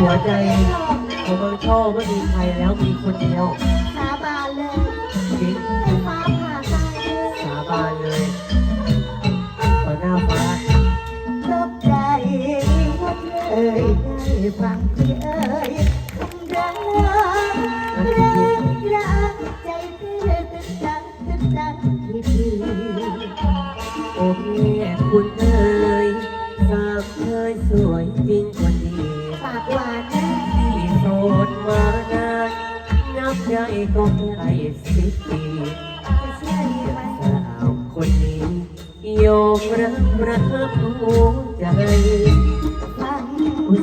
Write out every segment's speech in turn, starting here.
หัวใจของบางช่อไม่มีใครแล้วมีคนเดียว ใกล้สิบปีจะเชื่อดีไหมสาวคนนี้ยอมรับรับหัวใจฟัง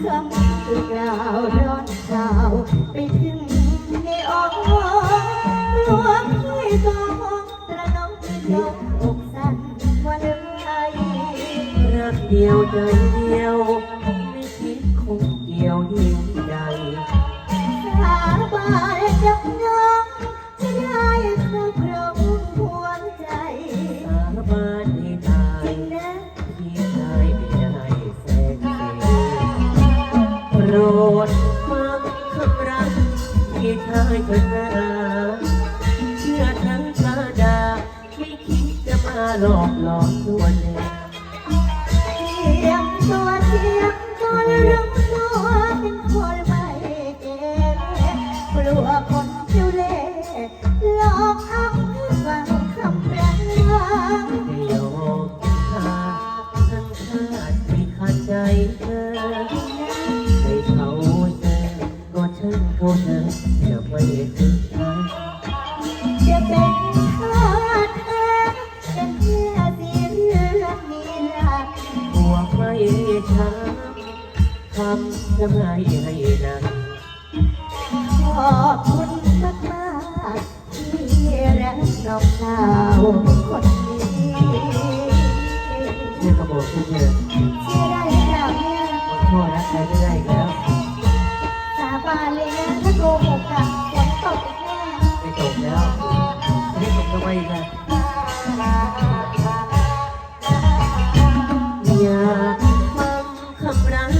คำคือกล่าวร้อนข่าวไปถึงในอกรวมด้วยกองตระนมยกอกสั่นวันไหวรักเดียวใจเดียว เถิดนาเชื่อทั้งชาดาไม่คิดจะมาหลอกหลอนตัวเลยเทียมตัวเทียมตัวรู้ตัวเป็นคนไม่เก่งกลัวคน ช่างเขาเธอจะไม่ถึงทางจะเป็นข้าแท้เป็นแค่สีเรื่องนี้ละบวกไม่ช้าทำจะไม่ให้นานขอบคุณมากมากๆที่รักน้องสาว จบแล้วไม่ได้จบทำไมอีกอะอยากฟังคำรัก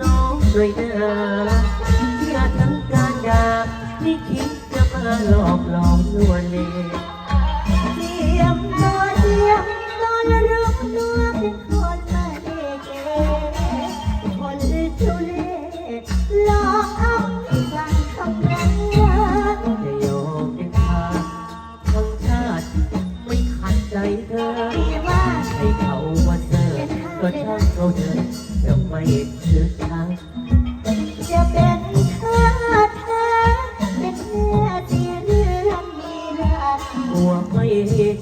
น้องหน่อยนะอยากทั้งการอยากที่คิดจะมาหลอก ก็ช่างเขาเธอจะไม่ถือทางจะเป็นข้าแท้เป็นแม่ที่เรื่องมีรักกลัวไม่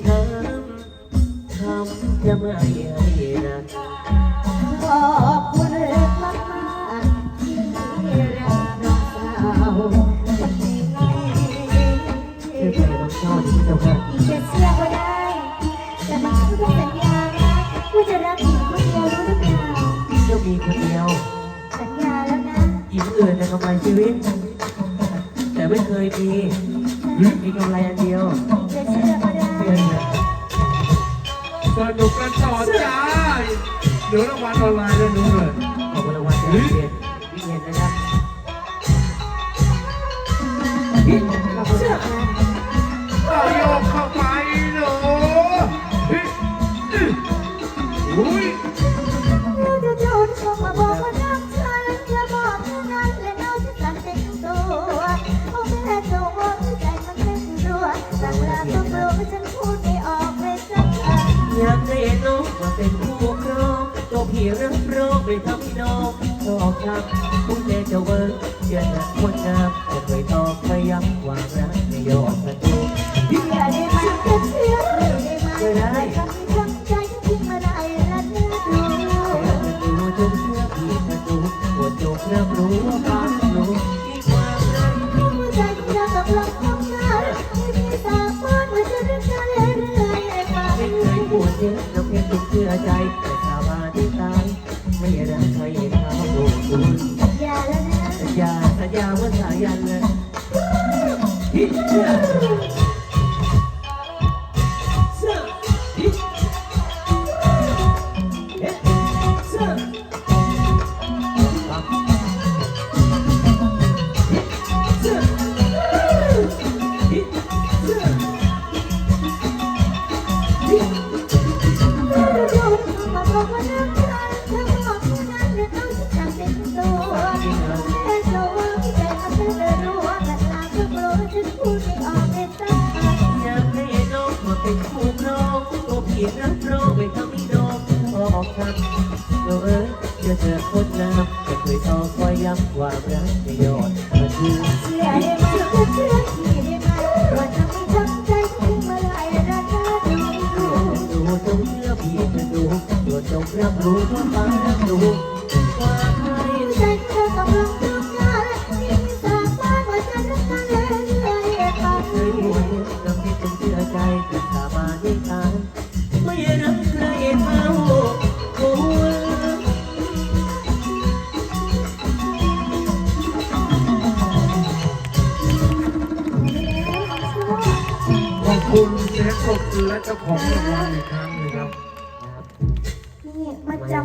ช้ำทำจะไม่ให้รักขอบคุณมากมากที่รักน้องสาวคนนี้เชื่อใจบางช่อที่เจ้าค่ะ มีคนเดียวสัญญาแล้วนะหญิงอื่นจะทำลายชีวิต แต่ไม่เคยมีมีกำไรอันเดียวจะเชื่อก็ได้เงินน่ะสนุกกันต่อจ้าเดี๋ยวรางวัลออนไลน์แล้วดูเลย เป็นคู่ครองตัวพี่รับรองไม่ทำให้น้องชอบทำคุณแม่จะเวิร์กเชื่อหนักคนงามจะเคยตอกพย้ำความรักในยอดประตูอย่าได้มาเชื่อเชื่อได้ไหมคำที่ทำใจที่มาได้ละเนื้อดูประตูจงเชื่อพี่ประตูปวดจงรับรู้ว่า ใจ อกคำเราเอ้ยเจอเธอคตรน้ำจะเคยต่อคอยย้ำความรักในยอดมาคือเชื่อได้ไหมเชื่อที่ได้ไหมว่าจะไม่ทำใจถึงเมื่อไหรราคาดูดูดูจงเชื่อพี่จะดูตัวจงรับรู้ว่าฟังรับรู้ สียงปรบมือและเจ้าของรางวัลอีกครั้งหนึงครับ นี่มาจำ